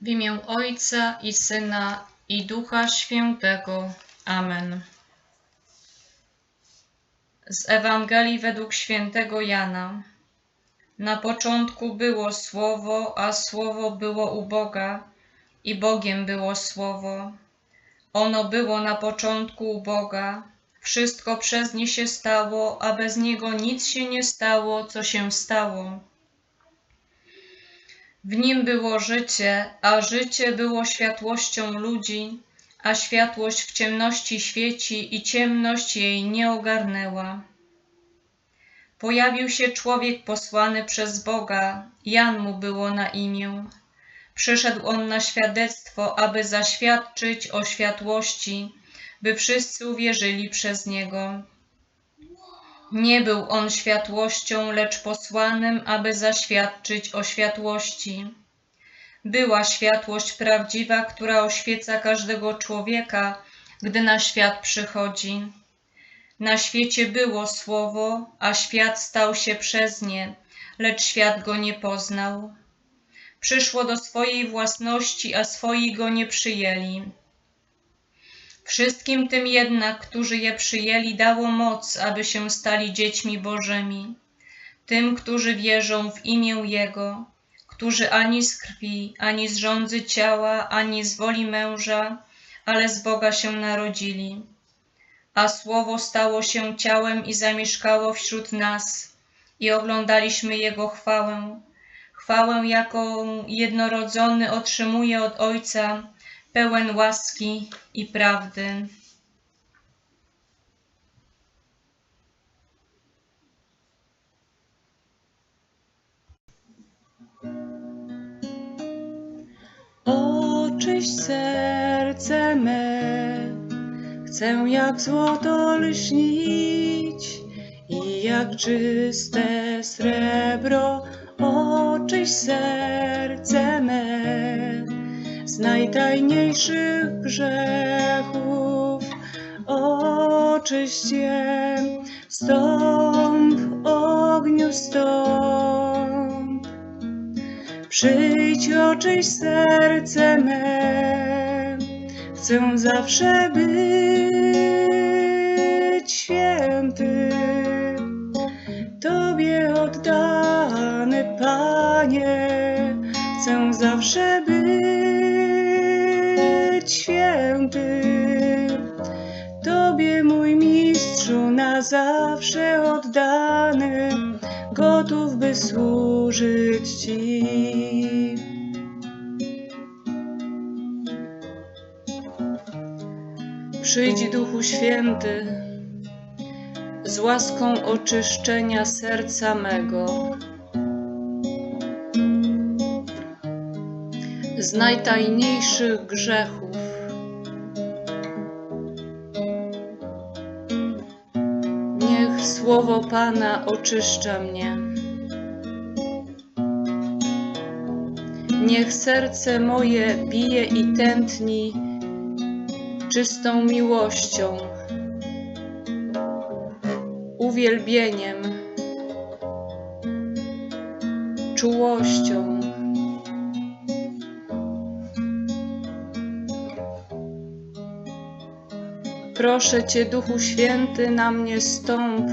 W imię Ojca i Syna i Ducha Świętego. Amen. Z Ewangelii według świętego Jana. Na początku było Słowo, a Słowo było u Boga i Bogiem było Słowo. Ono było na początku u Boga. Wszystko przez nie się stało, a bez niego nic się nie stało, co się stało. W nim było życie, a życie było światłością ludzi, a światłość w ciemności świeci i ciemność jej nie ogarnęła. Pojawił się człowiek posłany przez Boga, Jan mu było na imię. Przyszedł on na świadectwo, aby zaświadczyć o światłości, by wszyscy uwierzyli przez niego. Nie był on światłością, lecz posłanym, aby zaświadczyć o światłości. Była światłość prawdziwa, która oświeca każdego człowieka, gdy na świat przychodzi. Na świecie było słowo, a świat stał się przez nie, lecz świat go nie poznał. Przyszło do swojej własności, a swoi go nie przyjęli. Wszystkim tym jednak, którzy je przyjęli, dało moc, aby się stali dziećmi Bożymi. Tym, którzy wierzą w imię Jego, którzy ani z krwi, ani z rządzy ciała, ani z woli męża, ale z Boga się narodzili. A Słowo stało się ciałem i zamieszkało wśród nas, i oglądaliśmy Jego chwałę. Chwałę, jaką jednorodzony otrzymuje od Ojca, pełen łaski i prawdy. Oczyść serce me, chcę jak złoto lśnić i jak czyste srebro. Oczyść serce me z najtajniejszych grzechów. Oczyść stąp ogniu stąp. Przyjdź, oczyść serce me, chcę zawsze być święty. Tobie oddany, Panie, chcę zawsze być święty. Tobie, mój mistrzu, na zawsze oddany, gotów by służyć Ci. Przyjdź, Duchu Święty, z łaską oczyszczenia serca mego, z najtajniejszych grzechów. Niech słowo Pana oczyszcza mnie. Niech serce moje bije i tętni czystą miłością, uwielbieniem, Proszę Cię, Duchu Święty, na mnie stąp.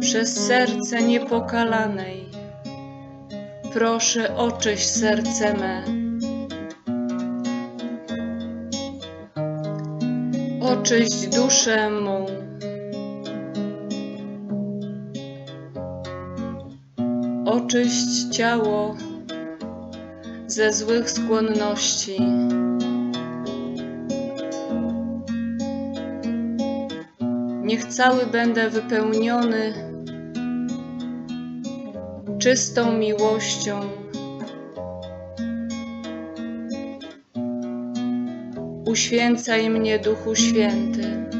Przez serce niepokalanej. Proszę, oczyść serce me. Oczyść duszę mą. Oczyść ciało ze złych skłonności. Niech cały będę wypełniony czystą miłością. Uświęcaj mnie, Duchu Święty.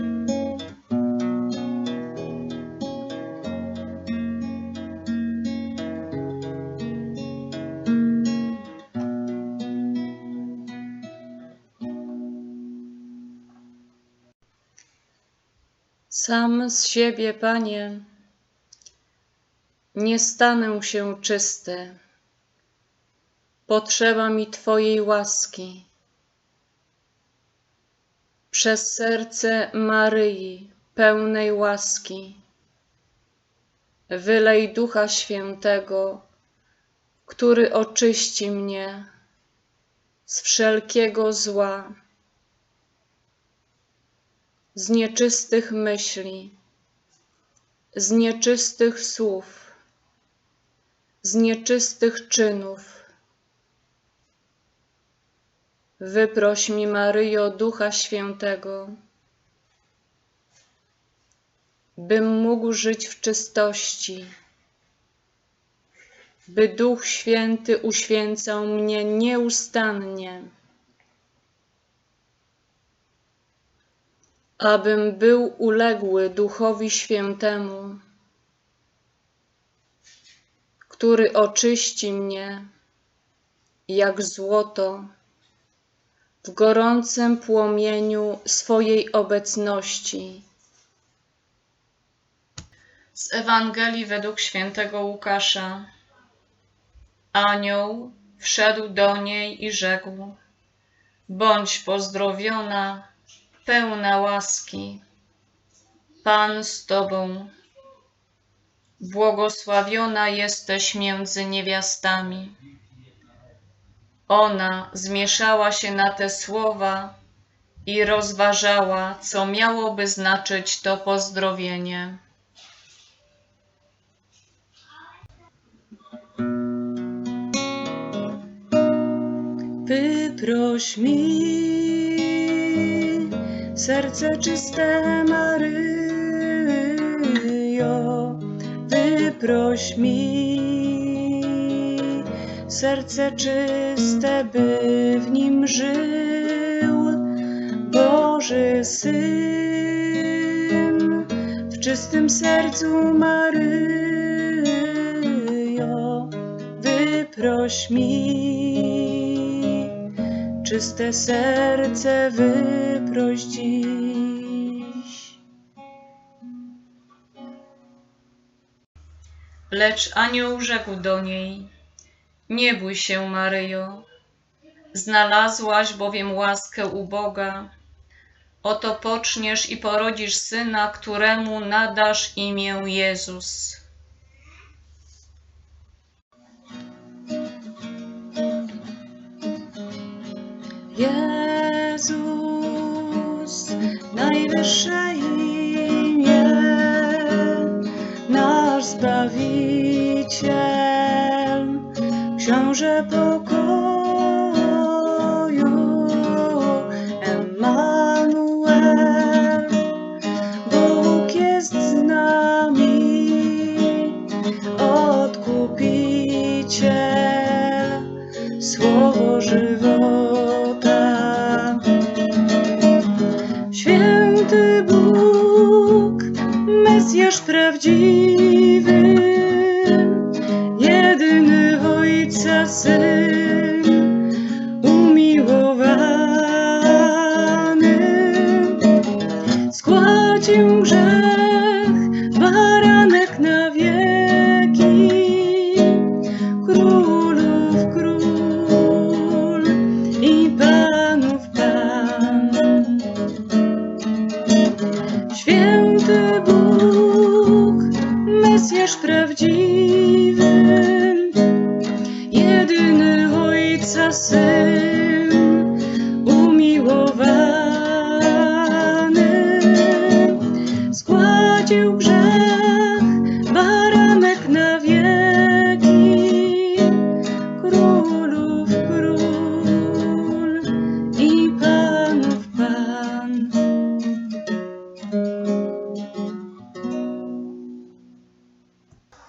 Sam z siebie, Panie, nie stanę się czysty. potrzeba mi Twojej łaski. Przez serce Maryi, pełnej łaski, wylej Ducha Świętego, który oczyści mnie z wszelkiego zła, z nieczystych myśli, z nieczystych słów, z nieczystych czynów. Wyproś mi, Maryjo, Ducha Świętego, bym mógł żyć w czystości, by Duch Święty uświęcał mnie nieustannie, abym był uległy Duchowi Świętemu, który oczyści mnie jak złoto w gorącym płomieniu swojej obecności. Z Ewangelii według świętego Łukasza. Anioł wszedł do niej i rzekł: Bądź pozdrowiona, pełna łaski. Pan z tobą. Błogosławiona jesteś między niewiastami. Ona zmieszała się na te słowa i rozważała, co miałoby znaczyć to pozdrowienie. Wyproś mi serce czyste Maryjo, wyproś mi serce czyste, by w nim żył Boży Syn. W czystym sercu Maryjo, wyproś mi czyste serce wyproś dziś. Lecz anioł rzekł do niej: Nie bój się, Maryjo, znalazłaś bowiem łaskę u Boga. Oto poczniesz i porodzisz syna, któremu nadasz imię Jezus. Jezus, najwyższe imię, nasz Zbawiciel, Książę pokoju, Emmanuel, Bóg jest z nami, Odkupiciel, Słowo żywota.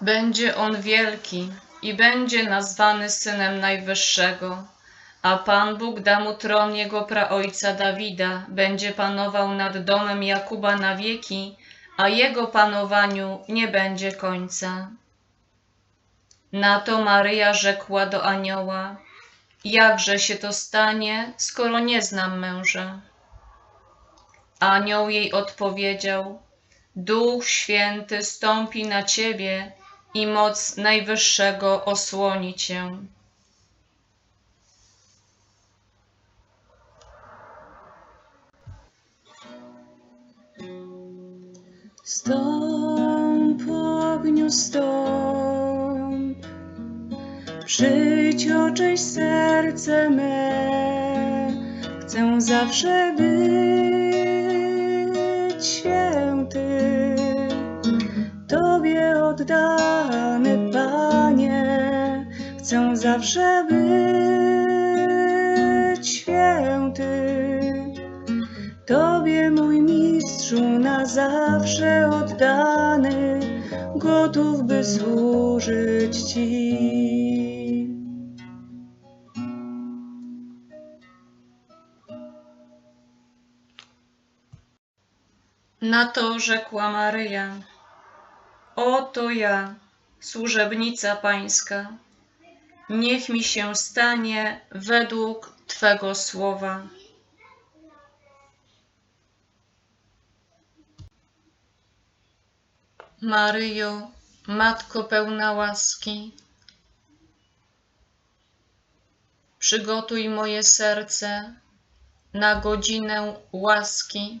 Będzie on wielki i będzie nazwany synem Najwyższego. A Pan Bóg da mu tron jego praojca Dawida, będzie panował nad domem Jakuba na wieki, a jego panowaniu nie będzie końca. Na to Maryja rzekła do anioła: Jakże się to stanie, skoro nie znam męża? Anioł jej odpowiedział: Duch Święty stąpi na ciebie i moc Najwyższego osłoni Cię. Stąp, ogniu, stąp, serce me, chcę zawsze być święty, Tobie oddany, Panie, chcę zawsze być święty. Tobie mój mistrzu na zawsze oddany, gotów by służyć Ci. Na to rzekła Maryja: Oto ja, służebnica Pańska. Niech mi się stanie według Twego słowa. Maryjo, Matko pełna łaski, przygotuj moje serce na godzinę łaski.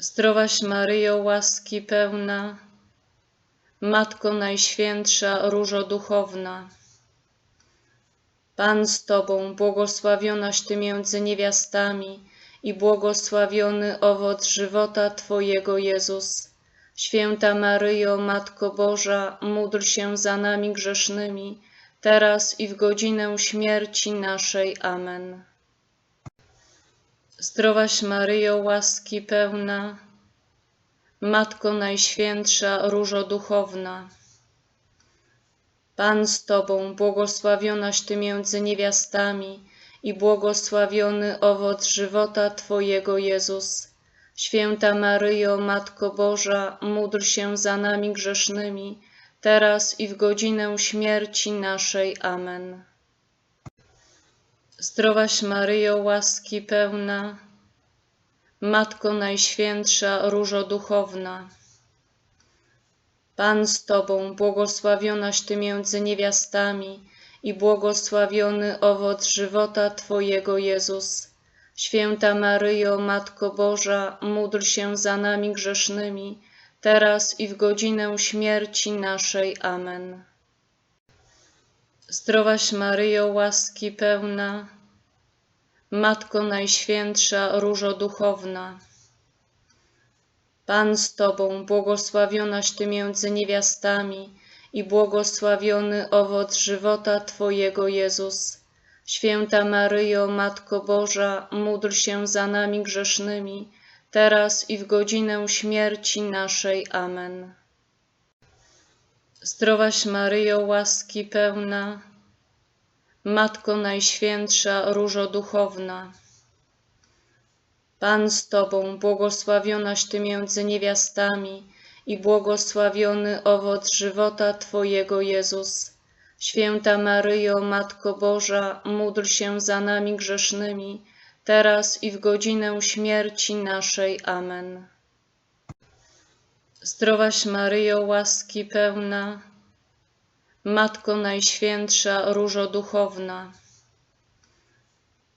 Zdrowaś Maryjo, łaski pełna, Matko Najświętsza, Różo Duchowna. Pan z Tobą, błogosławionaś Ty między niewiastami i błogosławiony owoc żywota Twojego Jezus. Święta Maryjo, Matko Boża, módl się za nami grzesznymi, teraz i w godzinę śmierci naszej. Amen. Zdrowaś Maryjo, łaski pełna, Matko Najświętsza, Różo Duchowna. Pan z Tobą, błogosławionaś Ty między niewiastami i błogosławiony owoc żywota Twojego Jezus. Święta Maryjo, Matko Boża, módl się za nami grzesznymi, teraz i w godzinę śmierci naszej. Amen. Zdrowaś Maryjo, łaski pełna, Matko Najświętsza, Różo Duchowna. Pan z Tobą, błogosławionaś Ty między niewiastami i błogosławiony owoc żywota Twojego Jezus. Święta Maryjo, Matko Boża, módl się za nami grzesznymi, teraz i w godzinę śmierci naszej. Amen. Zdrowaś Maryjo, łaski pełna, Matko Najświętsza, Różo Duchowna. Pan z Tobą, błogosławionaś Ty między niewiastami i błogosławiony owoc żywota Twojego Jezus. Święta Maryjo, Matko Boża, módl się za nami grzesznymi, teraz i w godzinę śmierci naszej. Amen. Zdrowaś Maryjo, łaski pełna, Matko Najświętsza, Różo Duchowna. Pan z Tobą, błogosławionaś Ty między niewiastami i błogosławiony owoc żywota Twojego Jezus. Święta Maryjo, Matko Boża, módl się za nami grzesznymi, teraz i w godzinę śmierci naszej. Amen. Zdrowaś Maryjo, łaski pełna, Matko Najświętsza, Różo Duchowna.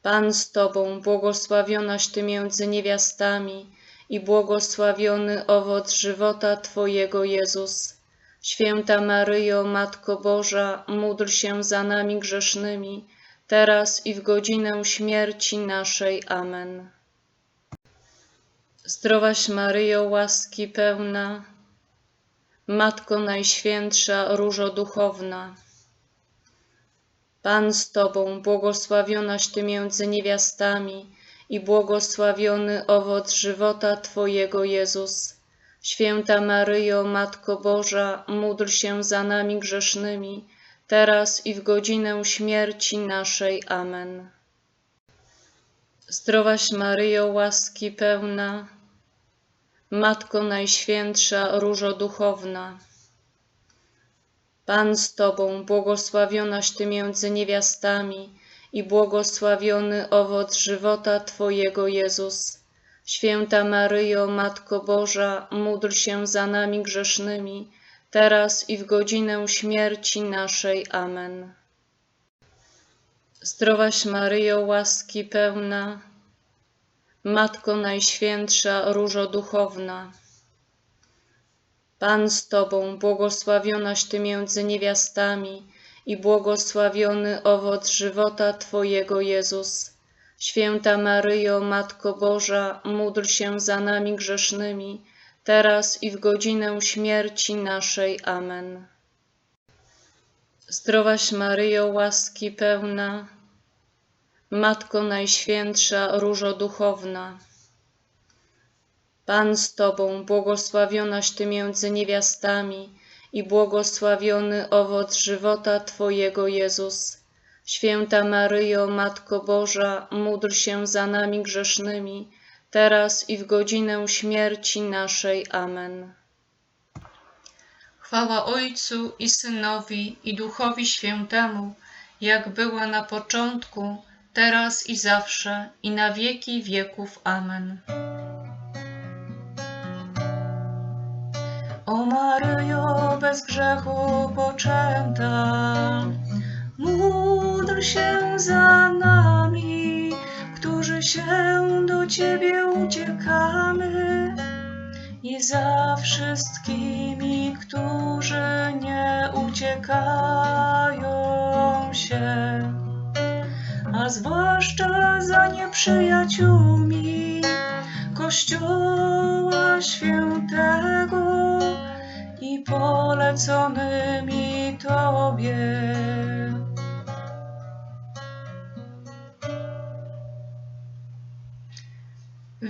Pan z Tobą, błogosławionaś Ty między niewiastami i błogosławiony owoc żywota Twojego Jezus. Święta Maryjo, Matko Boża, módl się za nami grzesznymi, teraz i w godzinę śmierci naszej. Amen. Zdrowaś Maryjo, łaski pełna, Matko Najświętsza, Różo Duchowna. Pan z Tobą, błogosławionaś Ty między niewiastami i błogosławiony owoc żywota Twojego Jezus. Święta Maryjo, Matko Boża, módl się za nami grzesznymi, teraz i w godzinę śmierci naszej. Amen. Zdrowaś Maryjo, łaski pełna, Matko Najświętsza, Różo Duchowna. Pan z Tobą, błogosławionaś Ty między niewiastami i błogosławiony owoc żywota Twojego Jezus. Święta Maryjo, Matko Boża, módl się za nami grzesznymi, teraz i w godzinę śmierci naszej. Amen. Zdrowaś Maryjo, łaski pełna, Matko Najświętsza, Różo Duchowna. Pan z Tobą, błogosławionaś Ty między niewiastami i błogosławiony owoc żywota Twojego Jezus. Święta Maryjo, Matko Boża, módl się za nami grzesznymi, teraz i w godzinę śmierci naszej. Amen. Zdrowaś Maryjo, łaski pełna, Matko Najświętsza, Różo Duchowna. Pan z Tobą, błogosławionaś Ty między niewiastami i błogosławiony owoc żywota Twojego Jezus. Święta Maryjo, Matko Boża, módl się za nami grzesznymi, teraz i w godzinę śmierci naszej. Amen. Chwała Ojcu i Synowi i Duchowi Świętemu, jak była na początku, teraz i zawsze, i na wieki wieków. Amen. O Maryjo, bez grzechu poczęta, módl się za nami, którzy się do Ciebie uciekamy i za wszystkimi, którzy nie uciekają się, a zwłaszcza za nieprzyjaciółmi Kościoła Świętego i poleconymi Tobie.